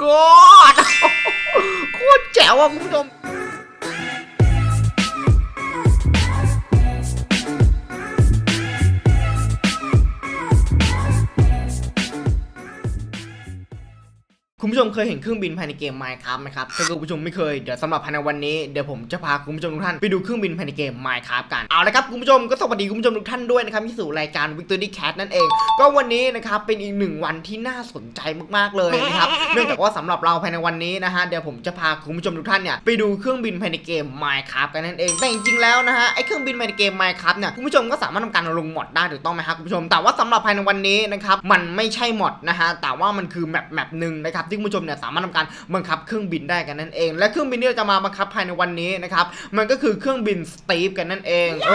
god โคตรแจ๋วอะคุณผู้ชม ผู้ชมเคยเห็นเครื่องบินภายในเกม Minecraft ไหมครับถ้าเกิดคุณผู้ชมไม่เคยเดี๋ยวสำหรับภายในวันนี้เดี๋ยวผมจะพาคุณผู้ชมทุกท่านไปดูเครื่องบินภายในเกม Minecraft กันเอาละครับคุณผู้ชมก็สวัสดีคุณผู้ชมทุกท่านด้วยนะครับที่สู่รายการ Victory Cat นั่นเอง ก็วันนี้นะครับเป็นอีกหนึ่งวันที่น่าสนใจมากๆเลยนะครับเนื่องจากว่าสำหรับเราภายในวันนี้นะฮะเดี๋ยวผมจะพาคุณผู้ชมทุกท่านเนี่ยไปดูเครื่องบินภายในเกม Minecraft กันนั่นเองแต่จริงๆแล้วนะฮะไอเครื่องบินภายในเกม Minecraft เนี่ยคุณผู้ชมก็สามารถทำการลงมอดได้ถูกต้องไหมครับคุณผู้ชมแต่ว่าสำหรับภายในวันนี้นะครับมันไม่ใช่มอดนะฮะแต่ว่ามันคือแมปแมปหนึ่งนะครับที่คุณผู้ชมเนี่ยสามารถทำการบังคับเครื่องบินได้กันนั่นเอง และเครื่องบินที่เราจะมาบังคับภายในวันนี้นะครับมันก็คือเครื่องบินสตีฟกันนั่นเองเอ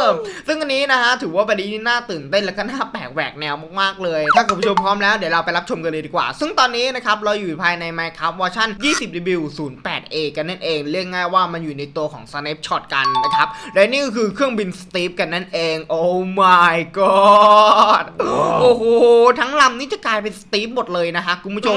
อซึ่งอันนี้นะฮะถือว่าเป็นดีที่น่าตื่นเต้นและก็น่าแปลกแหวกแนวมากๆเลย ถ้าคุณผู้ชมพร้อมแล้วเดี๋ยวเราไปรับชมกันเลยดีกว่า ซึ่งตอนนี้นะครับเราอยู่ภายใน Minecraft เวอร์ชัน 20.08a กันนั่นเอง เรียกง่ายว่ามันอยู่ในตัวของ Snapshot กันนะครับและนี่ก็คือเครื่องบินสตีฟกันนั่นเอง โอ้ my god โอ้โห ทั้งลำนี้จะกลายเป็นสตีฟหมดเลยนะฮะคุณผู้ชม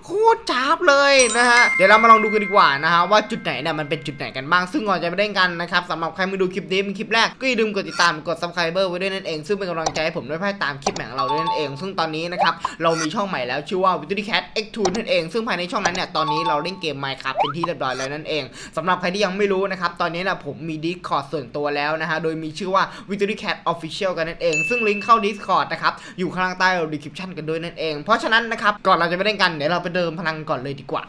โคตรจ้าบเลยนะฮะ เดี๋ยวเรามาลองดูกันดีกว่านะฮะว่าจุดไหนเนี่ยมันเป็นจุดไหนกันบ้าง ซึ่งก่อนจะไปเล่นกันนะครับสำหรับใครมาดูคลิปนี้เป็นคลิปแรกก็อย่าลืมกดติดตามกด subscriber ไว้ด้วยนั่นเอง ซึ่งเป็นกำลังใจให้ผมด้วยภายตามคลิปใหม่ของเราด้วยนั่นเอง ซึ่งตอนนี้นะครับเรามีช่องใหม่แล้วชื่อว่า v i t u r y Cat X2 นั่นเอง ซึ่งภายในช่องนั้นเนี่ยตอนนี้เราเล่นเกม Minecraft เป็นที่เรียบร้อยแล้วนั่นเองสำหรับใครที่ยังไม่รู้นะครับตอนนี้นะผมมี Discord ส่วนตัวแล้วนะฮะโดยมีชื่อว่า v i t u r y Cat Official กันนั่นเอง ซึ่งลิงก์เข้า Discord นะครับอยู่ข้างล่างใต้ description กันด้วยนั่นเอง เพราะฉะนั้นนะครับก่อนเราจะไปเล่นกันเดี๋ยวเราไปเดิมพลังก่อนเลยดีกว่า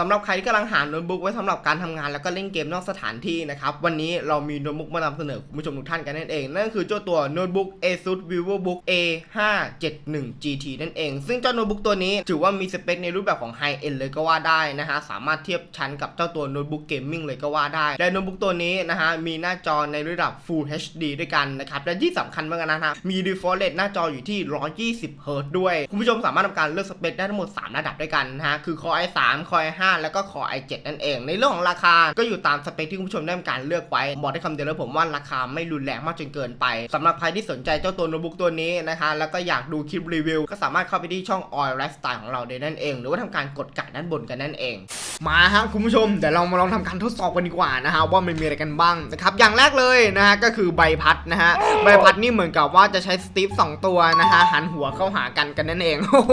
สำหรับใครที่กำลังหาโน้ตบุ๊กไว้สำหรับการทำงานแล้วก็เล่นเกมนอกสถานที่นะครับวันนี้เรามีโน้ตบุ๊กมานำเสนอคุณผู้ชมทุกท่านกันนั่นเอง นั่นก็คือเจ้าตัวโน้ตบุ๊ก ASUS VivoBook A571 GT นั่นเอง ซึ่งเจ้าโน้ตบุ๊กตัวนี้ถือว่ามีสเปคในรูปแบบของ High End เลยก็ว่าได้นะฮะสามารถเทียบชั้นกับเจ้าตัวโน้ตบุ๊กเกมมิ่งเลยก็ว่าได้และโน้ตบุ๊กตัวนี้นะฮะมีหน้าจอในระดับ Full HD ด้วยกันนะครับและที่สำคัญมากนะฮะมี refresh rate หน้าจออยู่ที่ 120 Hz ด้วยคุณผู้ชมสามารถทำการเลือกสเปคได้ทั้งหมด 3 ระดับด้วยกันนะฮะคือ Core i3 Core i5 แล้วก็ Core i7 นั่นเอง ในเรื่องของราคาก็อยู่ตามสเปคที่คุณผู้ชมได้ทำการเลือกไว้ บอกได้คำเดียวเลยผมว่าราคาไม่รุนแรงมากจนเกินไปสำหรับใครที่สนใจเจ้าตัวโน้ตบุ๊กตัวนี้นะคะ แล้วก็อยากดูคลิปรีวิว ก็สามารถเข้าไปที่ช่อง Oil Lifestyle ของเราได้นั่นเอง หรือว่าทำการกดกดด้านบนกันนั่นเอง มาฮะคุณผู้ชมเดี๋ยวเรามาลองทำการทดสอบกันดีกว่านะฮะว่ามันมีอะไรกันบ้างนะครับอย่างแรกเลยนะฮะก็คือใบพัดนะฮะใบพัดนี่เหมือนกับว่าจะใช้สตีฟสองตัวนะฮะหันหัวเข้าหากันกันนั่นเองโอ้โห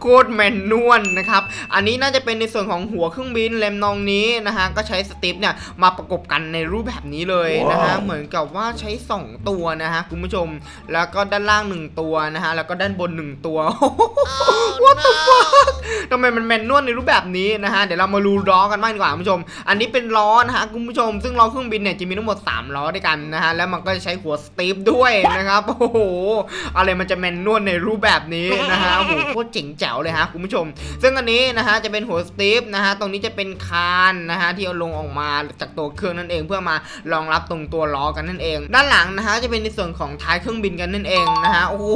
โคตรแมนนวลนะครับอันนี้น่าจะเป็นในส่วนของหัวเครื่องบินเลมนองนี้นะฮะก็ใช้สตีฟเนี่ยมาประกบกันในรูปแบบนี้เลยนะฮะเหมือนกับว่าใช้สองตัวนะฮะคุณผู้ชม แล้วก็ด้านล่างหนึ่งตัวนะฮะแล้วก็ด้านบนหนึ่งตัว What the fuck ทำไมมันแมนนวลในรูปแบบนี้นะฮะเดี๋ยวเรามาดูล้อกันบ้างดีกว่าคุณผู้ชม อันนี้เป็นล้อนะฮะคุณผู้ชม ซึ่งล้อเครื่องบินเนี่ยจะมีทั้งหมด 3 ล้อด้วยกันนะฮะแล้วมันก็จะใช้หัวสตีฟด้วยนะครับโอ้โหอะไรมันจะแมนนวลในรูปแบบนี้นะฮะโอ้โหโคตรเจ๋งแจ๋วเลยฮะคุณผู้ชม ซึ่งอันนี้นะฮะจะเป็นหัวสตีฟนะฮะตรงนี้จะเป็นคานนะฮะที่เอาลงออกมาจากตัวเครื่องนั่นเองเพื่อมารองรับตรงตัวล้อกันนั่นเอง ด้านหลังนะฮะจะเป็นในส่วนของท้ายเครื่องบินกันนั่นเองนะฮะโอ้โห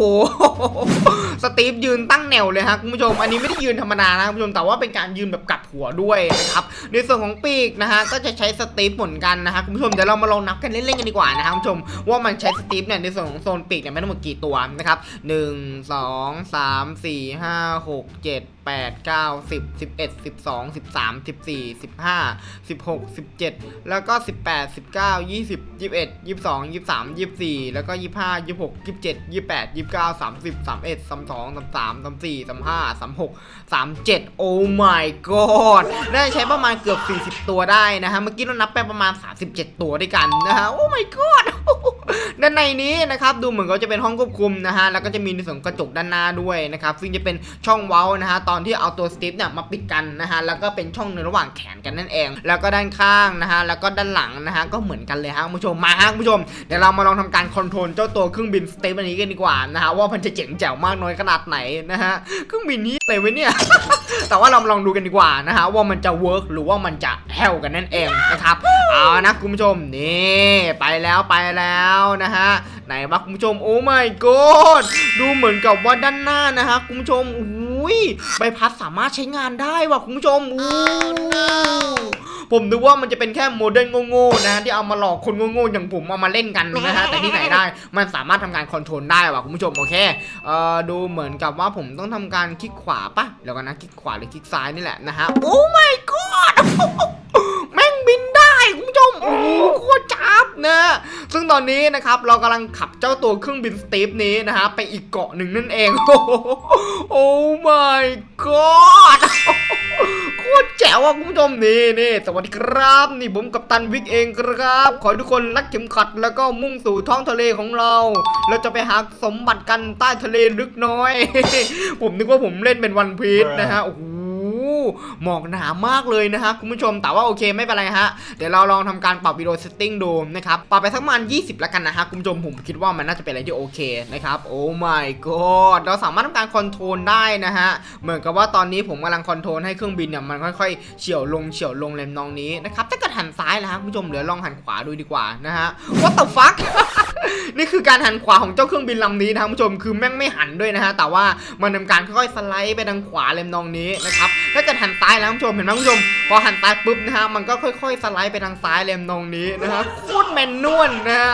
สตีฟยืนตั้งแนวเลยฮะคุณผู้ชม อันนี้ไม่ได้ยืนธรรมดานะคุณผู้ชมแต่ว่าเป็นการยืนแบบกลับหัวด้วยนะครับในส่วนของปีกนะฮะก็จะใช้สตีฟเหมือนกันนะฮะคุณผู้ชมเดี๋ยวเรามาลองนับกันเล่นๆกันดีกว่านะฮะคุณผู้ชมว่ามันใช้สตีฟเนี่ยในส่วนของโซนปีกเนี่ยไม่ทั้งหมดกี่ตัวนะครับหนึ่งสองสามสี่ห้าหกเจ็ดแปดเก้าสิบสิบเอ็ดสิบสองสิบสามี่ห้าหกเจ็ดแล้วก็สิบแปดสิบเก้ายี่สิบยี่สิบเอ็ดยี่สิบสองยี่สิบสามยี่สิบสี่แล้วก็ยี่สิบห้ายี่สิบหกยี่สิบเจ็ดยี่สิบแปดยี่สิบเก้าสามสิบสามเอ็ดสามสองสามสามสามสี่สามห้าสามหกสามเจ็ดโอ้ my god น่าใช้ประมาณเกือบ 40 ตัวได้นะฮะ เมื่อกี้เรานับไปประมาณ 37 ตัวด้วยกันนะฮะ โอ้ my god ด้านในนี้นะครับดูเหมือนเขาจะเป็นห้องควบคุมนะฮะ แล้วก็จะมีในส่วนกระจกด้านหน้าด้วยนะครับ ซึ่งจะเป็นช่องเว้านะฮะตอนที่เอาตัวสตีฟเนี่ยมาปิดกันนะฮะแล้วก็เป็นช่องในระหว่างแขนกันนั่นเอง แล้วก็ด้านข้างนะฮะแล้วก็ด้านหลังนะฮะก็เหมือนกันเลยฮะคุณผู้ชมมาฮะคุณผู้ชมเดี๋ยวเรามาลองทำการคอนโทรลเจ้าตัวเครื่องบินสตีฟอันนี้กันดีกว่านะฮะว่ามันจะเจ๋งแจ๋วมากน้อยขนาดไหนนะฮะเครื่องบินนี้อะไรวะเนี่ยแต่ว่าเราลองดูกันดีกว่านะฮะว่ามันจะเวิร์กหรือว่ามันจะแฮวกันนั่นเองนะครับเอานะคุณผู้ชมนี่ไปแล้วไปแล้วนะฮะ ไหนวะคุณผู้ชมโอ้ my god ดูเหมือนกับว่าด้านหน้านะฮะคุณผู้ชมอุ้ยใบพัดสามารถใช้งานได้ว่ะคุณผู้ชมอู้ผมนึกว่ามันจะเป็นแค่โมเดิร์นโง่ๆนะที่เอามาหลอกคนโง่ๆอย่างผมเอามาเล่นกันนะฮะแต่ที่ไหนได้มันสามารถทำการคอนโทรลได้ว่ะคุณผู้ชมโอเคเอ่อดูเหมือนกับว่าผมต้องทำการคลิกขวาปะเดี๋ยวกันนะคลิกขวาหรือคลิกซ้ายนี่แหละนะฮะโอ้ my god แม่งบินได้คุณผู้ชมโอ้โหโคตรับนะซึ่งตอนนี้นะครับเรากำลังขับเจ้าตัวเครื่องบินสตีฟนี้นะฮะไปอีกเกาะหนึ่งนั่นเองโอ้โหโอ้ my god โคตรแจ๋วอะคุณผู้ชมนี่นี่สวัสดีครับ นี่ผมกับตันวิกเองครับ ขอให้ทุกคนรัดเข็มขัดแล้วก็มุ่งสู่ท้องทะเลของเรา เราจะไปหาสมบัติกันใต้ทะเลลึกน้อย ผมนึกว่าผมเล่นเป็นวันพีชนะฮะโอ้โห หมอกหนามากเลยนะฮะคุณผู้ชมแต่ว่าโอเคไม่เป็นไรฮะเดี๋ยวเราลองทำการปรับวิดีโอเซตติ้งดูนะครับปรับไปสักประมาณ20 แล้วกันนะฮะคุณผู้ชมผมคิดว่ามันน่าจะเป็นอะไรที่โอเคนะครับโอ้ my god เราสามารถทำการคอนโทรลได้นะฮะเหมือนกับว่าตอนนี้ผมกำลังคอนโทรลให้เครื่องบินเนี่ยมันค่อยๆเฉียวลงเฉียวลงเลมนองนี้นะครับถ้าเกิดหันซ้ายแล้วฮะคุณผู้ชมเดี๋ยวลองหันขวาดูดีกว่านะฮะ what the fuck นี่คือการหันขวาของเจ้าเครื่องบินลำนี้นะครับคุณผู้ชมคือแม่งไม่หันด้วยนะฮะแต่ว่ามันทำการค่อยๆสไลด์ไปทางขวาเลมนองนี้นะครับถ้าเกิดหันซ้ายแล้วคุณผู้ชมเห็นไหมคุณผู้ชม พอหันซ้ายปุ๊บนะฮะมันก็ค่อยๆสไลด์ไปทางซ้ายเลมนองนี้นะฮะโคตรแมนนวลนะฮะ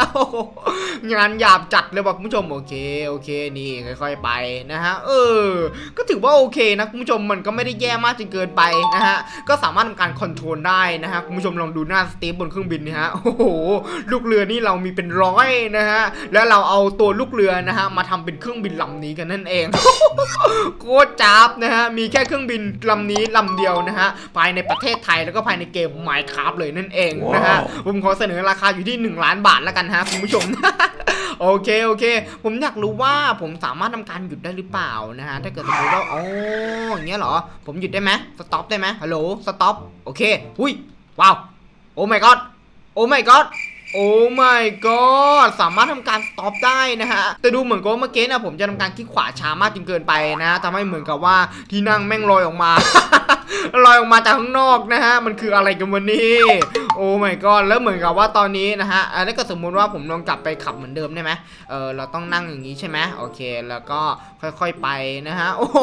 งานหยาบจัดเลยว่ะคุณผู้ชมโอเคโอเคนี่ค่อย ๆไปนะฮะเออ ก็ถือว่าโอเคนะคุณผู้ชมมันก็ไม่ได้แย่มากจนเกินไปนะฮะก็สามารถทำการคอนโทรลได้นะฮะคุณผู้ชมลองดูหน้าสตีฟบนเครื่องบินนี่ฮะโอ้โหลูกเรือนี่เรามีเป็นร้อยนะฮะ แล้วเราเอาตัวลูกเรือนะฮะมาทำเป็นเครื่องบินลำนี้กันนั่นเองโคตรจับนะฮะ มีแค่เครื่องบินลำนี้ลำเดียวนะฮะ ภายในประเทศไทยแล้วก็ภายในเกม Minecraft เลยนั่นเองนะฮะ ผมขอเสนอราคาอยู่ที่ 1 ล้านบาทแล้วกันฮะคุณผู้ชมโอเคโอเค ผมอยากรู้ว่าผมสามารถทำการหยุดได้หรือเปล่านะฮะ ถ้าเกิดสมมติว่าอ๋ออย่างเงี้ยเหรอ ผมหยุดได้ไหมสต็อปได้ไหมฮัลโหล สต็อป โอเคหุ้ย ว้าว โอ้ my god โอ้ my god โอ้ my god สามารถทำการสต็อปได้นะฮะ แต่ดูเหมือนกับเมื่อกี้นะผมจะทำการคลิกขวาช้ามากจนเกินไปนะฮะทำให้เหมือนกับว่าที่นั่งแม่งลอยออกมาลอยออกมาจากข้างนอกนะฮะ มันคืออะไรกันวันนี้ โอ้ my god แล้วเหมือนกับว่าตอนนี้นะฮะอะถ้าเกิดสมมุติว่าผมลองกลับไปขับเหมือนเดิมได้ไหมเออเราต้องนั่งอย่างนี้ใช่ไหมโอเค แล้วก็ค่อยๆไปนะฮะโอ้โห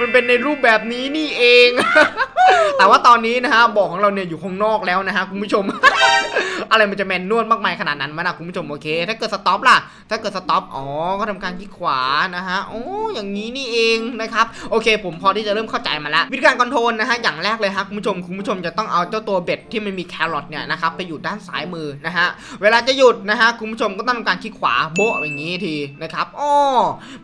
มันเป็นในรูปแบบนี้นี่เอง แต่ว่าตอนนี้นะฮะบอกของเราเนี่ยอยู่ข้างนอกแล้วนะฮะคุณผู้ชมอะไรมันจะแมนนวลมากมายขนาดนั้นมั้ยนะคุณผู้ชมโอเค ถ้าเกิดสต็อปล่ะ ถ้าเกิดสต็อปอ๋อก็ทำการคลิกขวานะฮะโอ้อย่างนี้นี่เองนะครับโอเค ผมพอที่จะเริ่มเข้าใจมาแล้ววิธีการคอนโทรลนะฮะอย่างแรกเลยฮะคุณผู้ชมคุณผู้ชมจะต้องเอาเจ้าตัวเบ็ดที่มันมีแครอทเนี่ยนะครับไปอยู่ด้านซ้ายมือนะฮะเวลาจะหยุดนะฮะคุณผู้ชมก็ต้องทำการคลิกขวาโบะอย่างนี้ทีนะครับอ้อ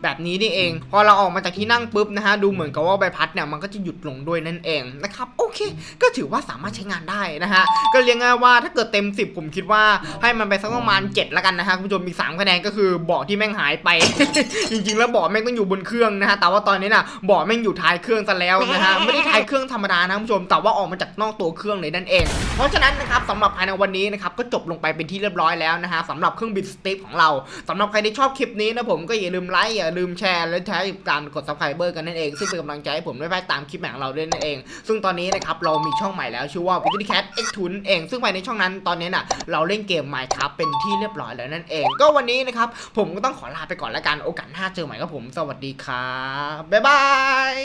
แบบนี้นี่เอง พอเราออกมาจากที่นั่งปุ๊บนะฮะดูเหมือนกับว่าใบพัดเนี่ยมันก็จะหยุดลงด้วยนั่นเองนะครับโอเค ก็ถือว่าสามารถใช้งานได้นะฮะก็เรียกง่ายว่าถ้าเกิดเต็ม 10 ผมคิดว่าให้มันไปสักประมาณ7ล้วกันนะฮะคุณผู้ชมมี3คะแนนก็คือเบาะที่แม่งหายไป จริงๆ แล้วเบาะแม่งต้องอยู่บนเครื่องนะฮะแต่ว่าตอนนี้น่ะเบาะแม่งอยู่ท้ายเครื่องซะแล้วนะฮะไม่ได้ท้ายเครื่องธรรมดานะคุณผู้ชมแต่ว่าออกมาจากนอกตัวเครื่องเลยนั่นเองเพราะฉะนั้นนะครับสำหรับภายในวันนี้นะครับก็จบลงไปเป็นที่เรียบร้อยแล้วนะฮะสำหรับเครื่องบินสตีฟของเราสำหรับใครที่ชอบคลิปนี้นะผมก็อย่าลืมไลค์อย่าลืมแชร์และแชร์การกด subscriber กันนั่นเองซึ่งเป็นกำลังใจให้ผมได้ไปตามคลิปของเราด้วยนั่นเอง ซึ่งตอนนี้นะครับเรามีช่องใหม่แล้วชื่อว่า w i k i Cat X ทุนเอง ซึ่งภายในช่องนั้นตอนนี้น่ะเราเล่นเกม Minecraft เป็นที่เรียบร้อยแล้วนั่นเอง ก็วันนี้นะครับผมก็ต้องขอลาไปก่อนแล้วกันโอกาสหน้าเจอใหม่ครับผม สวัสดีครับบ๊ายบาย